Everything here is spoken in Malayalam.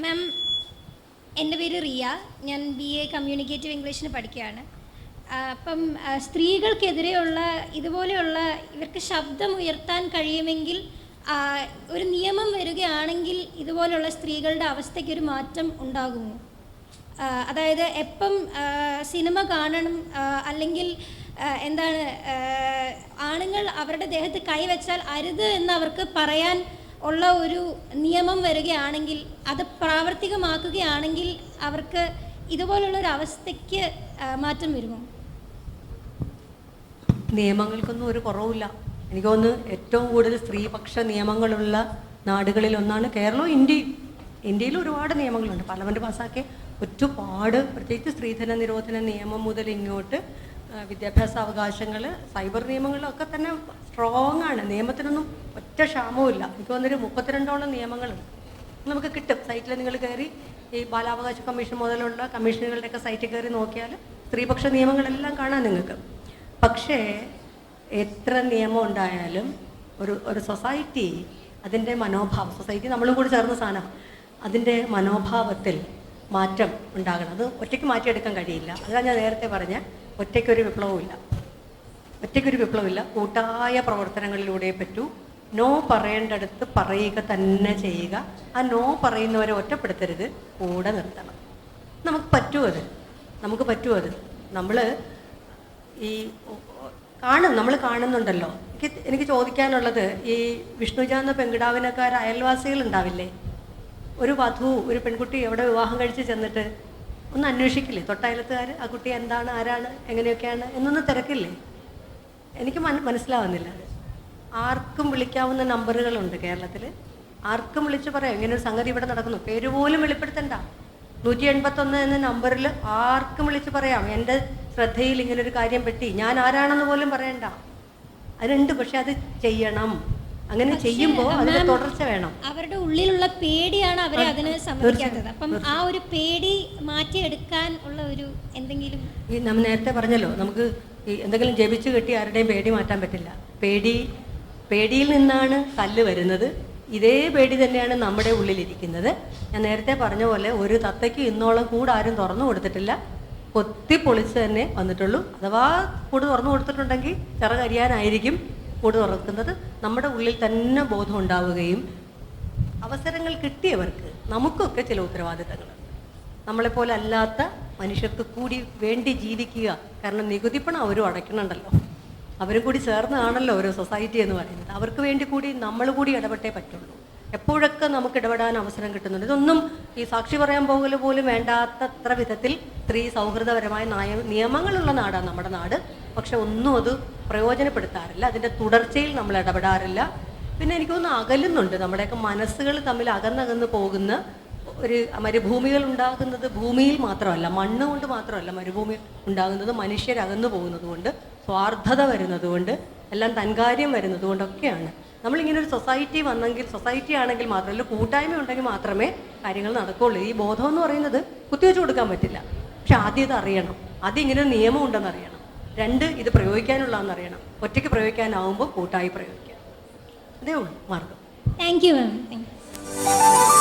മാം എന്റെ പേര് റിയ. ഞാൻ ബി എ കമ്മ്യൂണിക്കേറ്റീവ് ഇംഗ്ലീഷിന് പഠിക്കുകയാണ്. അപ്പം സ്ത്രീകൾക്കെതിരെയുള്ള ഇതുപോലെയുള്ള ഇവർക്ക് ശബ്ദം ഉയർത്താൻ കഴിയുമെങ്കിൽ ഒരു നിയമം വരികയാണെങ്കിൽ ഇതുപോലെയുള്ള സ്ത്രീകളുടെ അവസ്ഥയ്ക്ക് ഒരു മാറ്റം ഉണ്ടാകുമോ? അതായത് എപ്പം സിനിമ കാണണം അല്ലെങ്കിൽ എന്താണ് ആണുങ്ങൾ അവരുടെ ദേഹത്ത് കൈവച്ചാൽ അരുത് എന്ന് അവർക്ക് പറയാൻ ഉള്ള ഒരു നിയമം വരികയാണെങ്കിൽ അത് പ്രാവർത്തികമാക്കുകയാണെങ്കിൽ അവർക്ക് ഇതുപോലുള്ള ഒരു അവസ്ഥയ്ക്ക് മാറ്റം വരുമോ? നിയമങ്ങൾക്കൊന്നും ഒരു കുറവില്ല എനിക്ക് തോന്നുന്നു ഏറ്റവും കൂടുതൽ സ്ത്രീപക്ഷ നിയമങ്ങളുള്ള നാടുകളിൽ ഒന്നാണ് കേരളവും ഇന്ത്യയും ഇന്ത്യയിൽ ഒരുപാട് നിയമങ്ങളുണ്ട്. പാർലമെന്റ് പാസ്സാക്കിയ ഒരുപാട് പ്രത്യേകിച്ച് സ്ത്രീധന നിരോധന നിയമം മുതൽ ഇങ്ങോട്ട് വിദ്യാഭ്യാസ അവകാശങ്ങൾ സൈബർ നിയമങ്ങളൊക്കെ തന്നെ സ്ട്രോങ് ആണ്. നിയമത്തിനൊന്നും ഒറ്റ ക്ഷാമവും ഇല്ല. എനിക്ക് തോന്നുന്നൊരു മുപ്പത്തിരണ്ടോളം നിയമങ്ങളുണ്ട് നമുക്ക് കിട്ടും. സൈറ്റിൽ നിങ്ങൾ കയറി ഈ ബാലാവകാശ കമ്മീഷൻ മുതലുള്ള കമ്മീഷനുകളുടെയൊക്കെ സൈറ്റിൽ കയറി നോക്കിയാൽ സ്ത്രീപക്ഷ നിയമങ്ങളെല്ലാം കാണാം നിങ്ങൾക്ക്. പക്ഷേ എത്ര നിയമം ഉണ്ടായാലും ഒരു ഒരു സൊസൈറ്റി അതിന്റെ മനോഭാവം സൊസൈറ്റി നമ്മളും കൂടി ചേർന്ന സാധനം. അതിന്റെ മനോഭാവത്തിൽ മാറ്റം ഉണ്ടാകണം. അത് ഒറ്റയ്ക്ക് മാറ്റിയെടുക്കാൻ കഴിയില്ല. അതാണ് ഞാൻ നേരത്തെ പറഞ്ഞ ഒറ്റയ്ക്കൊരു വിപ്ലവമില്ല ഒറ്റയ്ക്കൊരു വിപ്ലവമില്ല കൂട്ടായ പ്രവർത്തനങ്ങളിലൂടെ പറ്റൂ. നോ പറയേണ്ടടുത്ത് പറയുക തന്നെ ചെയ്യുക. ആ നോ പറയുന്നവരെ ഒറ്റപ്പെടുത്തരുത്. കൂടെ നിർത്തണം. നമുക്ക് പറ്റുമോ അത്. നമുക്ക് പറ്റുമോ അത്. നമ്മൾ ഈ കാണും. നമ്മൾ കാണുന്നുണ്ടല്ലോ. എനിക്ക് എനിക്ക് ചോദിക്കാനുള്ളത് ഈ വിഷ്ണുജ എന്ന പെങ്കിടാവിനക്കാർ അയൽവാസികൾ ഉണ്ടാവില്ലേ ഒരു വധു ഒരു പെൺകുട്ടി എവിടെ വിവാഹം കഴിച്ച് ചെന്നിട്ട് ഒന്ന് അന്വേഷിക്കില്ലേ? തൊട്ടയലത്തുകാർ ആ കുട്ടി എന്താണ് ആരാണ് എങ്ങനെയൊക്കെയാണ് എന്നൊന്ന് തിരക്കില്ലേ? എനിക്ക് മന- മനസ്സിലാവുന്നില്ല. ആർക്കും വിളിക്കാവുന്ന നമ്പറുകളുണ്ട് കേരളത്തിൽ ആർക്കും വിളിച്ച് പറയാം ഇങ്ങനെ ഒരു സംഗതി ഇവിടെ നടക്കുന്നു? പേര് പോലും വെളിപ്പെടുത്തണ്ട. നൂറ്റി എൺപത്തൊന്ന് എന്ന നമ്പറിൽ ആർക്കും വിളിച്ച് പറയാം എന്റെ ശ്രദ്ധയിൽ ഇങ്ങനൊരു കാര്യം പറ്റി ഞാൻ ആരാണെന്ന് പോലും പറയണ്ട. അതുണ്ട് പക്ഷെ അത് ചെയ്യണം. അങ്ങനെ ചെയ്യുമ്പോൾ അതിന് തുടർച്ച വേണം. അവരുടെ ഉള്ളിലുള്ള പേടിയാണ് അവരെ അതിന് സമ്മതിക്കാത്തത്. അപ്പം ആ ഒരു പേടി മാറ്റിയെടുക്കാൻ ഉള്ള ഒരു എന്തെങ്കിലും ഈ നമ്മൾ നേരത്തെ പറഞ്ഞല്ലോ നമുക്ക് ഈ എന്തെങ്കിലും ജപിച്ചു കെട്ടി ആരുടെയും പേടി മാറ്റാൻ പറ്റില്ല. പേടി പേടിയിൽ നിന്നാണ് കല്ല് വരുന്നത്. ഇതേ പേടി തന്നെയാണ് നമ്മുടെ ഉള്ളിലിരിക്കുന്നത്. ഞാൻ നേരത്തെ പറഞ്ഞ പോലെ ഒരു തത്തയ്ക്ക് ഇന്നോളം കൂട് ആരും തുറന്നു കൊടുത്തിട്ടില്ല. കൊത്തി പൊളിച്ച് തന്നെ വന്നിട്ടുള്ളൂ. അഥവാ കൂട് തുറന്നു കൊടുത്തിട്ടുണ്ടെങ്കിൽ ചിറകരിയാനായിരിക്കും. കൂട് തുറക്കുന്നത് നമ്മുടെ ഉള്ളിൽ തന്നെ ബോധം ഉണ്ടാവുകയും അവസരങ്ങൾ കിട്ടിയവർക്ക് നമുക്കൊക്കെ ചില ഉത്തരവാദിത്തങ്ങളുണ്ട് നമ്മളെപ്പോലെ അല്ലാത്ത മനുഷ്യർക്ക് കൂടി വേണ്ടി ജീവിക്കുക. കാരണം നികുതി പണം അവരും അടയ്ക്കണുണ്ടല്ലോ അവരും കൂടി ചേർന്നതാണല്ലോ ഓരോ സൊസൈറ്റി എന്ന് പറയുന്നത്. അവർക്ക് വേണ്ടി കൂടി നമ്മൾ കൂടി ഇടപെട്ടേ പറ്റുള്ളൂ. എപ്പോഴൊക്കെ നമുക്ക് ഇടപെടാൻ അവസരം കിട്ടുന്നുണ്ട്? ഇതൊന്നും ഈ സാക്ഷി പറയാൻ പോകൽ പോലും വേണ്ടാത്തത്ര വിധത്തിൽ സ്ത്രീ സൗഹൃദപരമായ നയ നിയമങ്ങളുള്ള നാടാണ് നമ്മുടെ നാട്. പക്ഷെ ഒന്നും അത് പ്രയോജനപ്പെടുത്താറില്ല. അതിന്റെ തുടർച്ചയിൽ നമ്മൾ ഇടപെടാറില്ല. പിന്നെ എനിക്ക് തോന്നുന്നു അകലുന്നുണ്ട്. നമ്മുടെയൊക്കെ മനസ്സുകൾ തമ്മിൽ അകന്നകന്ന് പോകുന്ന ഒരു മരുഭൂമികൾ ഉണ്ടാകുന്നത് ഭൂമിയിൽ മാത്രമല്ല മണ്ണ് കൊണ്ട് മാത്രമല്ല മരുഭൂമി ഉണ്ടാകുന്നത് മനുഷ്യരകന്നു പോകുന്നത് കൊണ്ട് സ്വാർത്ഥത വരുന്നത് കൊണ്ട് എല്ലാം തൻകാര്യം വരുന്നത് കൊണ്ടൊക്കെയാണ്. നമ്മളിങ്ങനെ ഒരു സൊസൈറ്റി വന്നെങ്കിൽ സൊസൈറ്റി ആണെങ്കിൽ മാത്രമല്ല കൂട്ടായ്മ ഉണ്ടെങ്കിൽ മാത്രമേ കാര്യങ്ങൾ നടക്കുകയുള്ളൂ ഈ ബോധം എന്ന് പറയുന്നത് കുത്തിവെച്ച് കൊടുക്കാൻ പറ്റില്ല. പക്ഷെ ആദ്യം ഇത് അറിയണം. ആദ്യം ഇങ്ങനെ നിയമം ഉണ്ടെന്ന് അറിയണം. രണ്ട് ഇത് പ്രയോഗിക്കാനുള്ളതെന്ന് അറിയണം. ഒറ്റയ്ക്ക് പ്രയോഗിക്കാനാവുമ്പോൾ കൂട്ടായി പ്രയോഗിക്കാം. അതേ ഉള്ളൂ മാർഗം. Thank you ma'am thank you